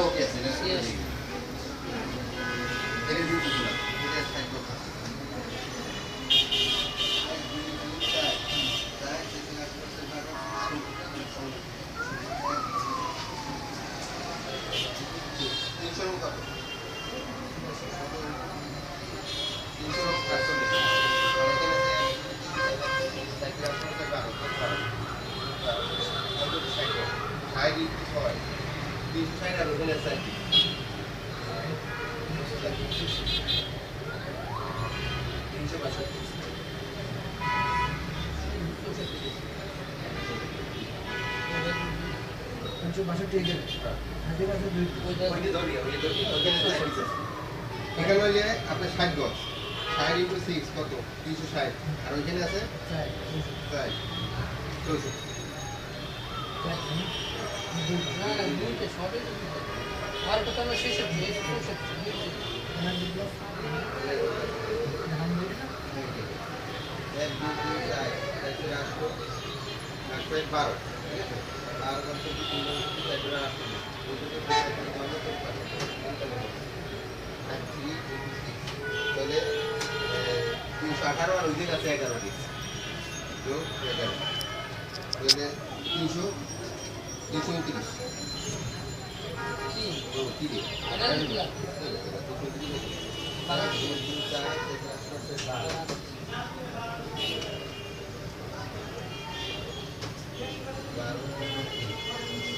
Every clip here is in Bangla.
ওকে আছে না Yes. এখানে হলে আপনার ষাট গজ। ষাট ইন্টু সিক্স কত? তিনশো ষাট। আর ওইখানে আছে? তাই চৌষট্টি। বারো ঠিক আছে আর তাহলে তিনশো আঠারো আর ওইদিন আছে এগারো ডিস যোগ এগারো। তাহলে তিনশো দুশো উনত্রিশ Thank ও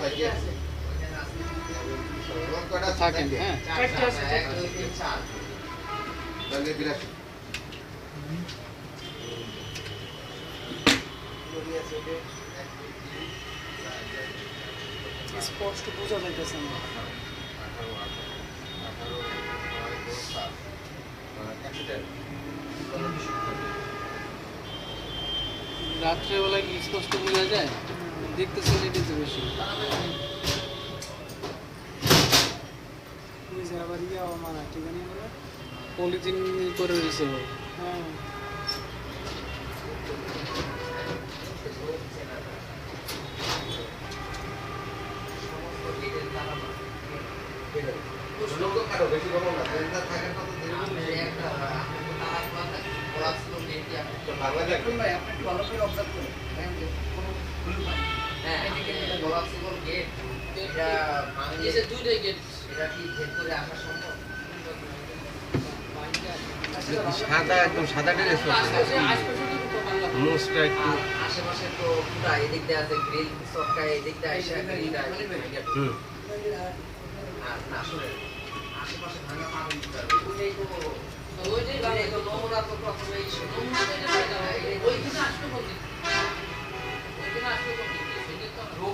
বাকি আছে এবং কটা আছে? থাকেন চারটে। হ্যাঁ স্পষ্ট বোঝা যাইতেছে না। কি স্পষ্ট বোঝা যায়? দেখতেছি এটাই তো বেশি। আবার ইয়া মারা ঠিকানি বলে পলিথিন করে রয়েছে। হ্যাঁ লোক তো খাটো, বেশি বড় না। সেন্টার থাকার কথা দেখুন, তো বাংলা দেখুন। ভাই আপনি একটু ভালো করে অবজার্ভ করুন এসে দুইটাই গেট সাদা একদম সাদা ড্রেস আশপাশে তো বাংলা মোস্টটা একটু আশেপাশে তো পুরা এদিক দিয়ে আছে গ্রিল সবটা এদিক দিয়ে আইসা গ্রিলটা হুম। আর না আসলে আশেপাশে ভাঙা দিতে ওইটাই তো ওইটাই তো নোংরা তো প্রথমে এই ওইখানে আসলো কোন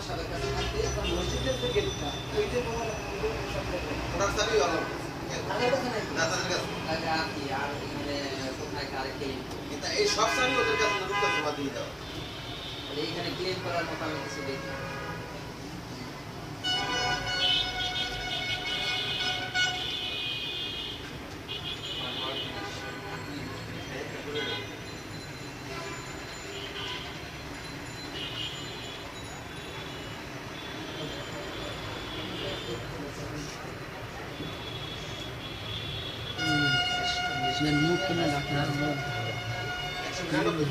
সাহেবের কাছে থাকতে চাবি এই সব সারি ওদের কাছে জমা দিয়ে দাও। এইখানে ক্লেম করার মতো আমি কিছু দেখি না। মুখ কিনা ডাক্তার মুখ একশো নিরানব্বই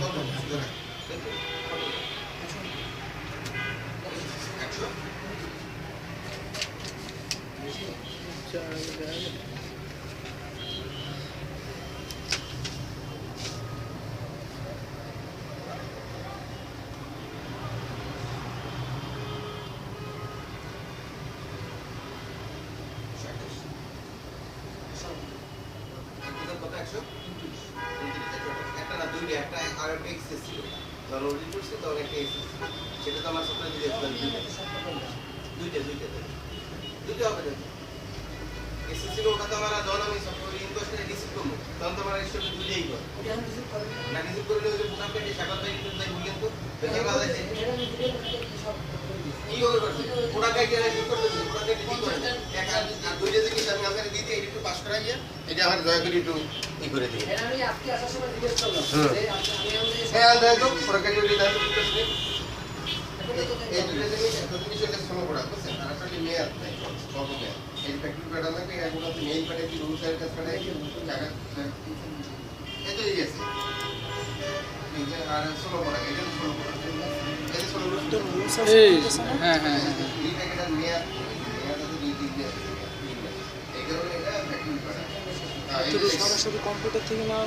একটা এক্সেস ছিল যখন ওডিট করছে তখন একটা এক্সেস সেটা তো আমার সাথে দিয়ে দুইটা। দুইটা দুইটা হবে দেখো এক্সেস ওটা তো আমার যখন আমি সফটওয়্যার ইনকোয়েস্টে রিসিভ করব। তখন তো আমার স্টোরি দুইটাই করে না। রিসিভ করলে ওই যে মোটা পেটে সাকাল তাই কিন্তু তাই ভুলেন তো বেকার বাজায় কি করে করছে? ওটা কাই গেলে করতে দিন ওটা কাই ঠিক করে? এক আর দুইটা জিনিস আমি আপনাকে দিতে এটা একটু পাস করাই এটা আমার দয়া করে একটু ই করে সময় আমাদের হ্যাঁ দেখো এই দুটো এত জিনিস হলে ফলো করা বুঝছেন আর একটা মেয়াদ নাই কত মেয়াদ এই ফ্যাক্টরি প্যাটার্ন লাগে এগুলো তো মেইল কি সাইড কাজ পাঠাই টাকা এই তো এই আছে। আর ষোলো করা এটা ষোলো করা হ্যাঁ হ্যাঁ হ্যাঁ মেয়াদ সরাসরি কম্পিউটার থেকে না